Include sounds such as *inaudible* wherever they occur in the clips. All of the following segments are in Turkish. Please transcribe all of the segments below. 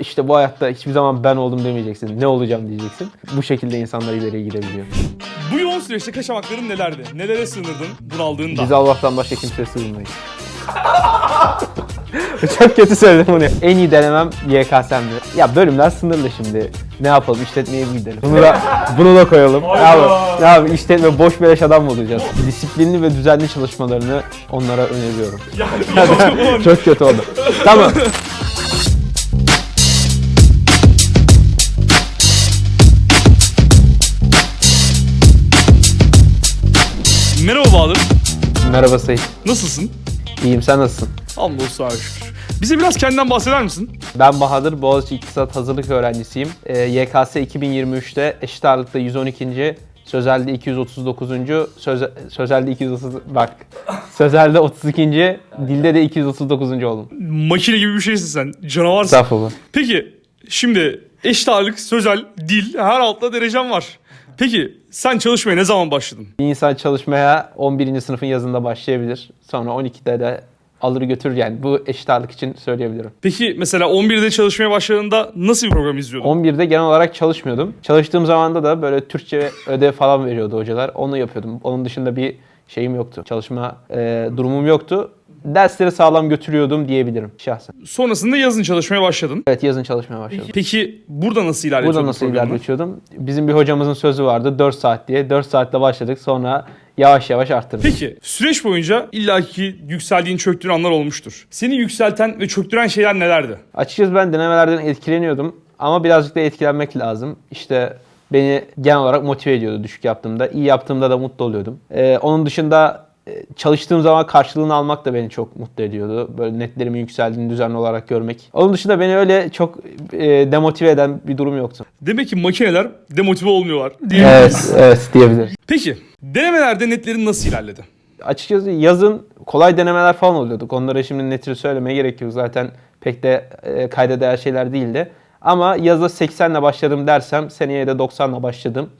İşte bu hayatta hiçbir zaman ben oldum demeyeceksin. Ne olacağım diyeceksin. Bu şekilde insanlar ileriye gidebiliyor. Bu yoğun süreçte kaçamakların nelerdi? Nelere sığınırdın bunaldığında? Biz Allah'tan başka kimseye sığınmayız. *laughs* Çok kötü söyledim bunu. En iyi denemem YKS'mdi. Ya bölümler sınırlı şimdi. Ne yapalım işletmeye mi gidelim? Bunu da, bunu da koyalım. Ne yapalım? İşletme boş beleş adam mı olacağız? Disiplinli ve düzenli çalışmalarını onlara öneriyorum. Ya. *laughs* Çok kötü oldu. Tamam. Bahadır. Merhaba Seyit. Nasılsın? İyiyim sen nasılsın? Hamdolsun şükür. Bize biraz kendinden bahseder misin? Ben Bahadır, Boğaziçi İktisat Hazırlık öğrencisiyim. Ee, YKS 2023'te eşit ağırlıkta 112. Sözelde 239. Söze, sözelde 230 bak. Sözelde 32. Dilde de 239. oldum. Makine gibi bir şeysin sen. Canavarsın. Estağfurullah. Peki şimdi eşit ağırlık, sözel, dil her altta derecem var. Peki sen çalışmaya ne zaman başladın? Bir insan çalışmaya 11. sınıfın yazında başlayabilir. Sonra 12'de de alır götürür yani. Bu eşit ağırlık için söyleyebilirim. Peki mesela 11'de çalışmaya başladığında nasıl bir program izliyordun? 11'de genel olarak çalışmıyordum. Çalıştığım zamanda da böyle Türkçe ödev falan veriyordu hocalar. Onu yapıyordum. Onun dışında bir şeyim yoktu. Çalışma e, durumum yoktu. Dersleri sağlam götürüyordum diyebilirim şahsen. Sonrasında yazın çalışmaya başladın. Evet yazın çalışmaya başladım. Peki burada nasıl ilerletiyordun Burada nasıl programı? ilerletiyordum? Bizim bir hocamızın sözü vardı 4 saat diye. 4 saatte başladık sonra yavaş yavaş arttırdık. Peki süreç boyunca illaki yükseldiğin çöktüğün anlar olmuştur. Seni yükselten ve çöktüren şeyler nelerdi? Açıkçası ben denemelerden etkileniyordum ama birazcık da etkilenmek lazım. İşte beni genel olarak motive ediyordu düşük yaptığımda. İyi yaptığımda da mutlu oluyordum. Ee, onun dışında çalıştığım zaman karşılığını almak da beni çok mutlu ediyordu. Böyle netlerimin yükseldiğini düzenli olarak görmek. Onun dışında beni öyle çok e, demotive eden bir durum yoktu. Demek ki makineler demotive olmuyorlar. Evet, evet diyebiliriz. Peki denemelerde netlerin nasıl ilerledi? Açıkçası yazın kolay denemeler falan oluyorduk. Onlara şimdi netini söylemeye gerek yok. Zaten pek de e, kayda değer şeyler değildi. Ama yazda 80 ile başladım dersem seneye de 90 ile başladım.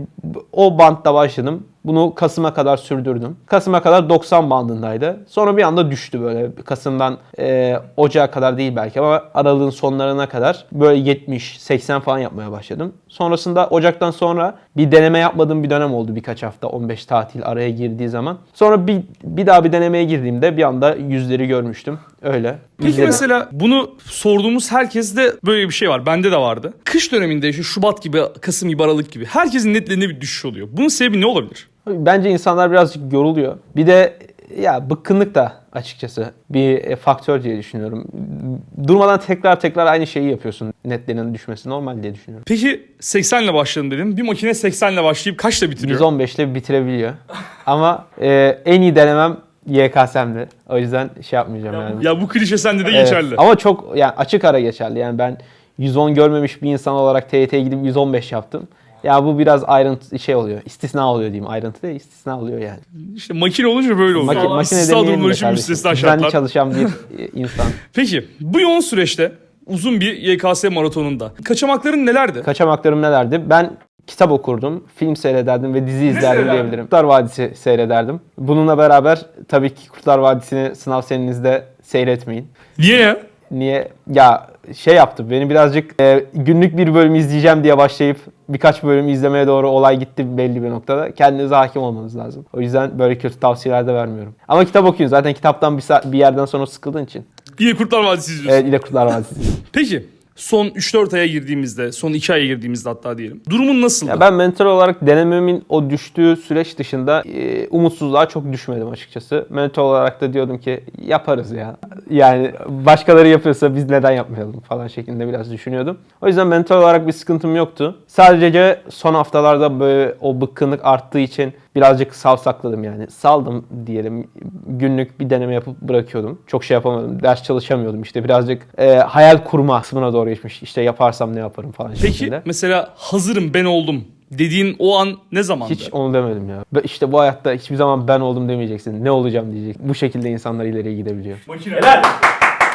O bantta başladım. Bunu Kasım'a kadar sürdürdüm. Kasım'a kadar 90 bandındaydı. Sonra bir anda düştü böyle. Kasım'dan e, Ocağa kadar değil belki ama aralığın sonlarına kadar böyle 70-80 falan yapmaya başladım. Sonrasında Ocak'tan sonra bir deneme yapmadığım bir dönem oldu birkaç hafta 15 tatil araya girdiği zaman. Sonra bir, bir daha bir denemeye girdiğimde bir anda yüzleri görmüştüm. Öyle. Peki İzledim. mesela bunu sorduğumuz herkeste böyle bir şey var. Bende de vardı. Kış döneminde işte Şubat gibi, Kasım gibi, Aralık gibi herkesin netlerinde bir düşüş oluyor. Bunun sebebi ne olabilir? Bence insanlar birazcık yoruluyor. Bir de ya bıkkınlık da açıkçası bir e, faktör diye düşünüyorum. Durmadan tekrar tekrar aynı şeyi yapıyorsun. Netlerinin düşmesi normal diye düşünüyorum. Peki 80 ile başladım dedim. Bir makine 80 ile başlayıp kaçla bitiriyor? 115 ile bitirebiliyor. *laughs* Ama e, en iyi denemem YKS'mdi. O yüzden şey yapmayacağım yani. Ya bu klişe sende de Evet. geçerli. Ama çok yani açık ara geçerli. Yani ben 110 görmemiş bir insan olarak TYT'ye gidip 115 yaptım. Ya bu biraz ayrıntı şey oluyor. İstisna oluyor diyeyim. Ayrıntı değil, istisna oluyor yani. İşte makine olunca böyle oluyor. Maki, makine demeyelim de kardeşim. Düzenli çalışan bir e, *laughs* insan. Peki bu yoğun süreçte uzun bir YKS maratonunda kaçamakların nelerdi? Kaçamaklarım nelerdi? Ben kitap okurdum, film seyrederdim ve dizi izlerdim diyebilirim. Kurtlar Vadisi seyrederdim. Bununla beraber tabii ki Kurtlar Vadisi'ni sınav seninizde seyretmeyin. Niye ya? Niye? Ya şey yaptı beni birazcık e, günlük bir bölüm izleyeceğim diye başlayıp birkaç bölüm izlemeye doğru olay gitti belli bir noktada. Kendinize hakim olmanız lazım. O yüzden böyle kötü tavsiyeler de vermiyorum. Ama kitap okuyun. Zaten kitaptan bir, bir yerden sonra sıkıldığın için. Yine Kurtlar Vadisi izliyorsun. Evet ile Kurtlar Vadisi. Peki son 3-4 aya girdiğimizde, son 2 aya girdiğimizde hatta diyelim. Durumun nasıldı? Ya ben mental olarak denememin o düştüğü süreç dışında e, umutsuzluğa çok düşmedim açıkçası. Mental olarak da diyordum ki yaparız ya. Yani başkaları yapıyorsa biz neden yapmayalım falan şeklinde biraz düşünüyordum. O yüzden mental olarak bir sıkıntım yoktu. Sadece son haftalarda böyle o bıkkınlık arttığı için birazcık savsakladım yani. Saldım diyelim. Günlük bir deneme yapıp bırakıyordum. Çok şey yapamadım. Ders çalışamıyordum. İşte birazcık e, hayal kurma kısmına doğru geçmiş. İşte yaparsam ne yaparım falan Peki şeklinde. mesela hazırım ben oldum dediğin o an ne zamandı? Hiç onu demedim ya. İşte bu hayatta hiçbir zaman ben oldum demeyeceksin. Ne olacağım diyecek. Bu şekilde insanlar ileriye gidebiliyor. Makine. Helal.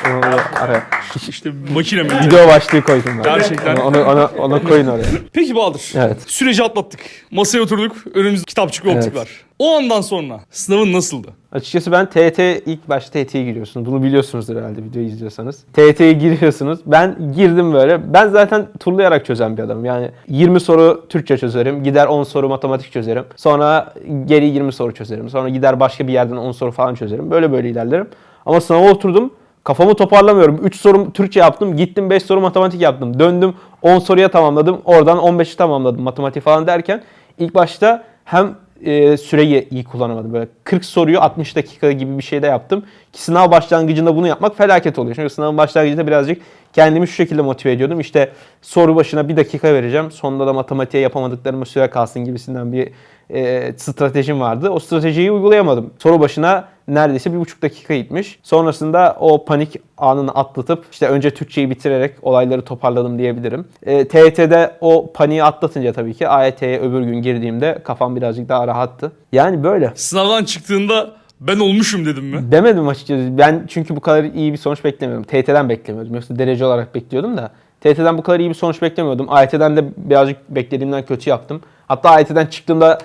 Onu, onu araya. İşte makine mentali. Video başlığı koydum ben. Gerçekten. Onu, onu, onu, onu koyun oraya. Peki Bahadır. Evet. Süreci atlattık. Masaya oturduk. Önümüzde kitapçık ve optik Evet. var. O andan sonra sınavın nasıldı? Açıkçası ben TET ilk başta TET'ye giriyorsunuz. Bunu biliyorsunuzdur herhalde videoyu izliyorsanız. TET'ye giriyorsunuz. Ben girdim böyle. Ben zaten turlayarak çözen bir adamım. Yani 20 soru Türkçe çözerim. Gider 10 soru matematik çözerim. Sonra geri 20 soru çözerim. Sonra gider başka bir yerden 10 soru falan çözerim. Böyle böyle ilerlerim. Ama sınava oturdum. Kafamı toparlamıyorum. 3 sorum Türkçe yaptım. Gittim 5 soru matematik yaptım. Döndüm 10 soruya tamamladım. Oradan 15'i tamamladım matematik falan derken ilk başta hem e, süreyi iyi kullanamadım. Böyle 40 soruyu 60 dakika gibi bir şeyde yaptım. Ki sınav başlangıcında bunu yapmak felaket oluyor. Çünkü sınavın başlangıcında birazcık kendimi şu şekilde motive ediyordum. İşte soru başına bir dakika vereceğim. Sonunda da matematiğe yapamadıklarıma süre kalsın gibisinden bir e, stratejim vardı. O stratejiyi uygulayamadım. Soru başına neredeyse bir buçuk dakika gitmiş. Sonrasında o panik anını atlatıp işte önce Türkçeyi bitirerek olayları toparladım diyebilirim. E, TYT'de o paniği atlatınca tabii ki AYT'ye öbür gün girdiğimde kafam birazcık daha rahattı. Yani böyle. Sınavdan çıktığında ben olmuşum dedim mi? Demedim açıkçası. Ben çünkü bu kadar iyi bir sonuç beklemiyordum. TYT'den beklemiyordum. Yoksa derece olarak bekliyordum da. TYT'den bu kadar iyi bir sonuç beklemiyordum. AYT'den de birazcık beklediğimden kötü yaptım. Hatta AYT'den çıktığımda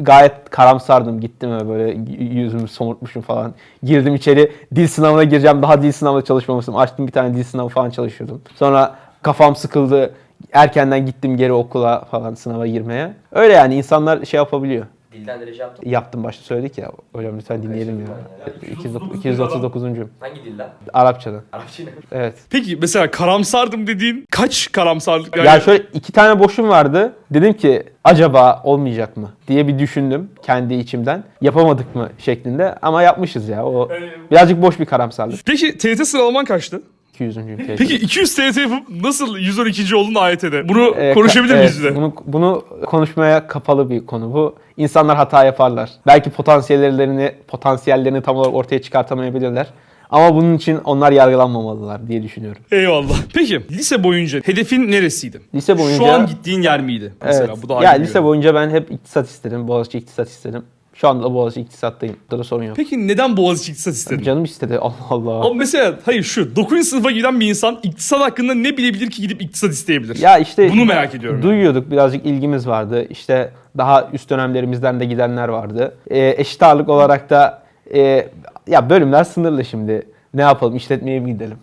gayet karamsardım. Gittim ve böyle yüzümü somurtmuşum falan. Girdim içeri dil sınavına gireceğim. Daha dil sınavına çalışmamıştım. Açtım bir tane dil sınavı falan çalışıyordum. Sonra kafam sıkıldı. Erkenden gittim geri okula falan sınava girmeye. Öyle yani insanlar şey yapabiliyor. Dilden derece yaptın. Yaptım başta söyledik ya. Hocam lütfen dinleyelim ya. Kaçıncı 239. Hangi dilden? Arapçadan. Arapça ne? Evet. Peki mesela karamsardım dediğin kaç karamsarlık? Ya şöyle iki tane boşum vardı. Dedim ki acaba olmayacak mı diye bir düşündüm kendi içimden. Yapamadık mı şeklinde ama yapmışız ya. O birazcık boş bir karamsarlık. Peki TYT sıralaman kaçtı? 200. ülke. Peki 200 TYT yapıp nasıl 112. oldun AYT'de? Bunu Ee, konuşabilir ka- miyiz evet, de? Bunu, bunu konuşmaya kapalı bir konu bu. İnsanlar hata yaparlar. Belki potansiyellerini potansiyellerini tam olarak ortaya çıkartamayabilirler. Ama bunun için onlar yargılanmamalılar diye düşünüyorum. Eyvallah. Peki lise boyunca hedefin neresiydi? Lise boyunca Şu an gittiğin yer miydi? Mesela Evet. bu da ya ayrı bir lise yön. boyunca ben hep iktisat istedim. Boğaziçi iktisat istedim. Şu anda da Boğaziçi iktisattayım. Burada da sorun yok. Peki neden Boğaziçi İktisat istedin? Canım istedi. *laughs* Allah Allah. Ama mesela hayır şu 9. sınıfa giden bir insan iktisat hakkında ne bilebilir ki gidip iktisat isteyebilir? Ya işte Bunu merak ediyorum. Duyuyorduk birazcık ilgimiz vardı. İşte daha üst dönemlerimizden de gidenler vardı. Ee, eşit ağırlık olarak da e, ya bölümler sınırlı şimdi. Ne yapalım işletmeye mi gidelim?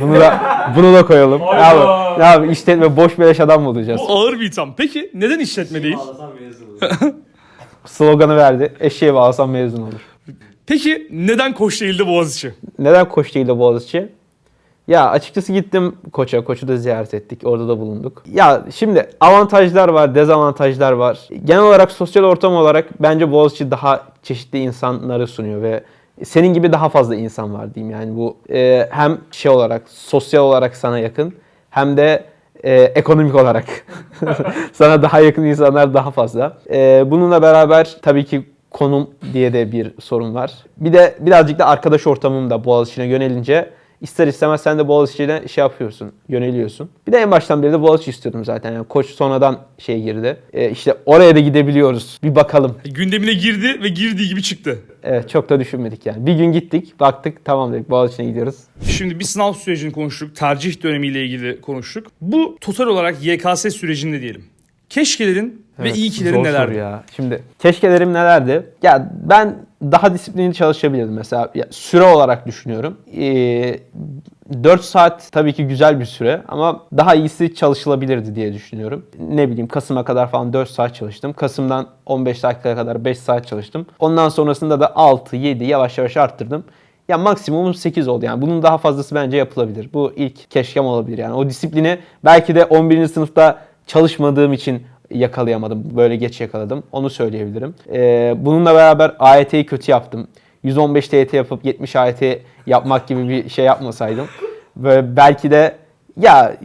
Bunu da *laughs* bunu da koyalım. Ne yapalım? Ne yapalım? İşletme boş beleş adam mı olacağız? Bu ağır bir itham. Peki neden işletme değil? *laughs* Sloganı verdi. Eşeğe bağlasam mezun olur. Peki neden Koç değil de Boğaziçi? Neden Koç değil de Boğaziçi? Ya açıkçası gittim Koç'a. Koç'u da ziyaret ettik. Orada da bulunduk. Ya şimdi avantajlar var, dezavantajlar var. Genel olarak sosyal ortam olarak bence Boğaziçi daha çeşitli insanları sunuyor ve senin gibi daha fazla insan var diyeyim. Yani bu e, hem şey olarak, sosyal olarak sana yakın hem de e, ekonomik olarak *laughs* sana daha yakın insanlar daha fazla. E, bununla beraber tabii ki konum diye de bir sorun var. Bir de birazcık da arkadaş ortamım da Boğaziçi'ne yönelince ister istemez sen de Boğaziçi'ne şey yapıyorsun, yöneliyorsun. Bir de en baştan beri de Boğaziçi istiyordum zaten. Yani koç sonradan şey girdi. E, işte oraya da gidebiliyoruz. Bir bakalım. Gündemine girdi ve girdiği gibi çıktı. Evet çok da düşünmedik yani. Bir gün gittik, baktık tamam dedik Boğaziçi'ne gidiyoruz. Şimdi bir sınav sürecini konuştuk. Tercih dönemiyle ilgili konuştuk. Bu total olarak YKS sürecinde diyelim. Keşkelerin ve Evet, iyi zor nelerdi? ya. Şimdi keşkelerim nelerdi? Ya ben daha disiplinli çalışabilirdim mesela. Ya, süre olarak düşünüyorum. Ee, 4 saat tabii ki güzel bir süre ama daha iyisi çalışılabilirdi diye düşünüyorum. Ne bileyim Kasım'a kadar falan 4 saat çalıştım. Kasım'dan 15 dakikaya kadar 5 saat çalıştım. Ondan sonrasında da 6, 7 yavaş yavaş arttırdım. Ya maksimum 8 oldu yani. Bunun daha fazlası bence yapılabilir. Bu ilk keşkem olabilir yani. O disiplini belki de 11. sınıfta çalışmadığım için yakalayamadım. Böyle geç yakaladım. Onu söyleyebilirim. Ee, bununla beraber AYT'yi kötü yaptım. 115 TYT yapıp 70 AYT yapmak gibi bir şey yapmasaydım. Böyle belki de ya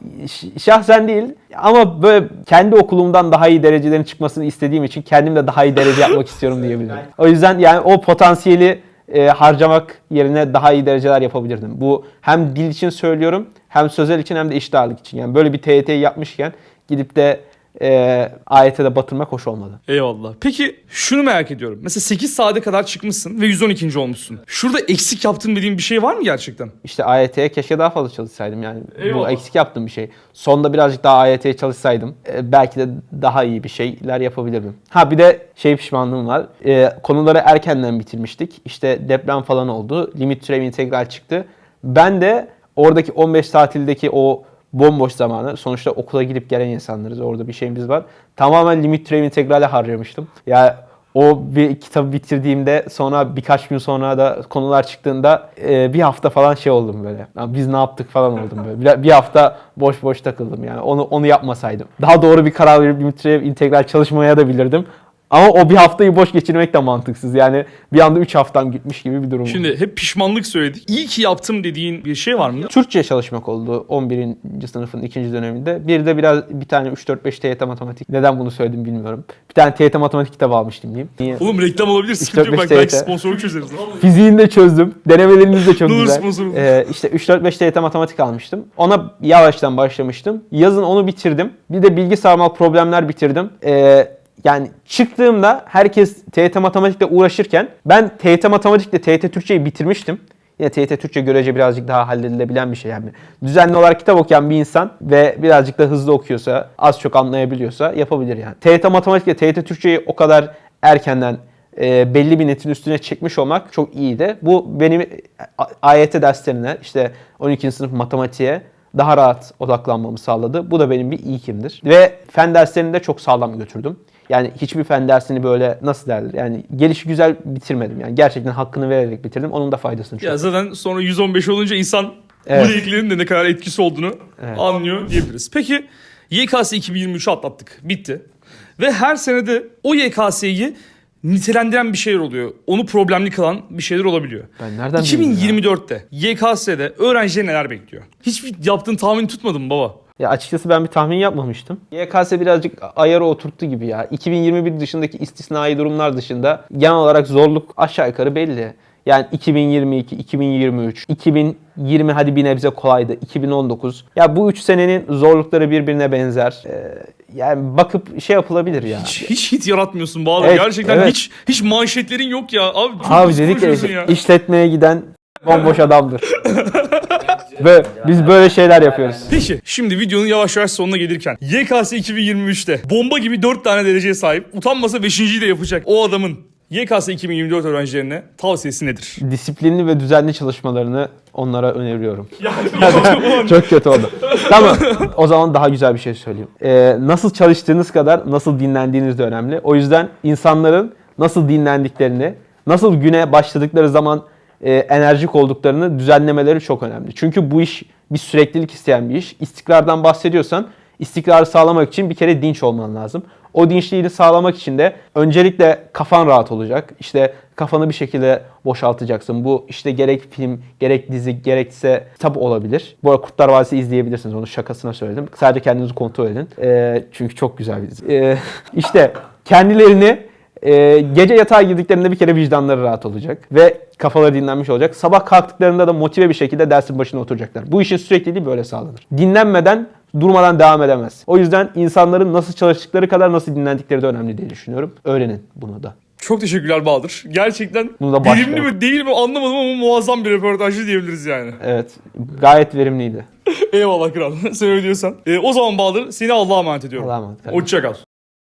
şahsen değil ama böyle kendi okulumdan daha iyi derecelerin çıkmasını istediğim için kendim de daha iyi derece yapmak istiyorum diyebilirim. *laughs* O yüzden yani o potansiyeli e, harcamak yerine daha iyi dereceler yapabilirdim. Bu hem dil için söylüyorum hem sözel için hem de eşit ağırlık için. Yani böyle bir TYT yapmışken gidip de e, ayete de batırmak hoş olmadı. Eyvallah. Peki şunu merak ediyorum. Mesela 8 saate kadar çıkmışsın ve 112. olmuşsun. Şurada eksik yaptın dediğin bir şey var mı gerçekten? İşte AYT'ye keşke daha fazla çalışsaydım yani. Eyvallah. Bu eksik yaptığım bir şey. Sonda birazcık daha AYT'ye çalışsaydım e, belki de daha iyi bir şeyler yapabilirdim. Ha bir de şey pişmanlığım var. E, konuları erkenden bitirmiştik. İşte deprem falan oldu. Limit türev integral çıktı. Ben de oradaki 15 tatildeki o bomboş zamanı sonuçta okula gidip gelen insanlarız. Orada bir şeyimiz var. Tamamen limit türev integrale harcamıştım. Ya o bir kitabı bitirdiğimde sonra birkaç gün sonra da konular çıktığında e, bir hafta falan şey oldum böyle. Ya biz ne yaptık falan oldum böyle. Bir, bir hafta boş boş takıldım yani. Onu onu yapmasaydım. Daha doğru bir karar verip limit türev integral çalışmaya da bilirdim. Ama o bir haftayı boş geçirmek de mantıksız. Yani bir anda 3 haftam gitmiş gibi bir durum. Şimdi hep pişmanlık söyledik. İyi ki yaptım dediğin bir şey var mı? Türkçe çalışmak oldu 11. sınıfın ikinci döneminde. Bir de biraz bir tane 3-4-5 TYT matematik. Neden bunu söyledim bilmiyorum. Bir tane TYT matematik kitabı almıştım diyeyim. Niye? Oğlum reklam olabilir. Sıkıntı yok. beş Bak, belki sponsorluk çözeriz. Fiziğini de çözdüm. Denemeleriniz de çok Ne olur güzel. sponsor olun. Ee, işte 3-4-5 TYT matematik almıştım. Ona yavaştan başlamıştım. Yazın onu bitirdim. Bir de bilgi sarmal problemler bitirdim. Ee, yani çıktığımda herkes TYT matematikle uğraşırken ben TYT matematikle TYT Türkçeyi bitirmiştim. Yine TYT Türkçe görece birazcık daha halledilebilen bir şey yani. Düzenli olarak kitap okuyan bir insan ve birazcık da hızlı okuyorsa, az çok anlayabiliyorsa yapabilir yani. TYT matematikle TYT Türkçeyi o kadar erkenden e, belli bir netin üstüne çekmiş olmak çok iyiydi. Bu benim AYT derslerine işte 12. sınıf matematiğe daha rahat odaklanmamı sağladı. Bu da benim bir ilkimdir. Ve fen derslerini de çok sağlam götürdüm. Yani hiçbir fen dersini böyle nasıl derler yani gelişi güzel bitirmedim. Yani gerçekten hakkını vererek bitirdim. Onun da faydasını çok. Ya zaten sonra 115 olunca insan Evet. bu renklerin de ne kadar etkisi olduğunu Evet. anlıyor diyebiliriz. Peki YKS 2023'ü atlattık. Bitti. Ve her senede o YKS'yi nitelendiren bir şeyler oluyor. Onu problemli kılan bir şeyler olabiliyor. Ben nereden bileyim ya? 2024'te YKS'de öğrencileri neler bekliyor? Hiçbir yaptığın tahmin tutmadın mı baba? Ya açıkçası ben bir tahmin yapmamıştım. YKS birazcık ayarı oturttu gibi ya. 2021 dışındaki istisnai durumlar dışında genel olarak zorluk aşağı yukarı belli. Yani 2022, 2023, 2020 hadi bir nebze kolaydı. 2019. Ya bu üç senenin zorlukları birbirine benzer. Ee, yani bakıp şey yapılabilir ya. Hiç, hiç hit yaratmıyorsun Bağlı. Evet, Gerçekten evet. hiç hiç manşetlerin yok ya. Abi Abi dedik ya. işletmeye giden bomboş adamdır. *laughs* Ve biz böyle şeyler yapıyoruz. Peki şimdi videonun yavaş yavaş sonuna gelirken YKS 2023'te bomba gibi 4 tane dereceye sahip utanmasa 5.yi de yapacak o adamın YKS 2024 öğrencilerine tavsiyesi nedir? Disiplinli ve düzenli çalışmalarını onlara öneriyorum. *laughs* Ya, ya, Çok kötü oldu. tamam. O zaman daha güzel bir şey söyleyeyim. Ee, nasıl çalıştığınız kadar nasıl dinlendiğiniz de önemli. O yüzden insanların nasıl dinlendiklerini, nasıl güne başladıkları zaman e, enerjik olduklarını düzenlemeleri çok önemli. Çünkü bu iş bir süreklilik isteyen bir iş. İstikrardan bahsediyorsan istikrarı sağlamak için bir kere dinç olman lazım. O dinçliğini sağlamak için de öncelikle kafan rahat olacak. İşte kafanı bir şekilde boşaltacaksın. Bu işte gerek film, gerek dizi, gerekse kitap olabilir. Bu arada Kurtlar Vadisi izleyebilirsiniz. Onu şakasına söyledim. Sadece kendinizi kontrol edin. Ee, çünkü çok güzel bir dizi. Ee, *laughs* işte kendilerini e, gece yatağa girdiklerinde bir kere vicdanları rahat olacak. Ve kafaları dinlenmiş olacak. Sabah kalktıklarında da motive bir şekilde dersin başına oturacaklar. Bu işin sürekliliği böyle sağlanır. Dinlenmeden durmadan devam edemez. O yüzden insanların nasıl çalıştıkları kadar nasıl dinlendikleri de önemli diye düşünüyorum. Öğrenin bunu da. Çok teşekkürler Bahadır. Gerçekten Bunu da verimli başlayalım. mi değil mi anlamadım ama muazzam bir röportajdı diyebiliriz yani. Evet. Gayet verimliydi. *laughs* Eyvallah kral. *laughs* Sen öyle diyorsan. Ee, o zaman Bahadır seni Allah'a emanet ediyorum. Allah'a emanet. Hoşça kal.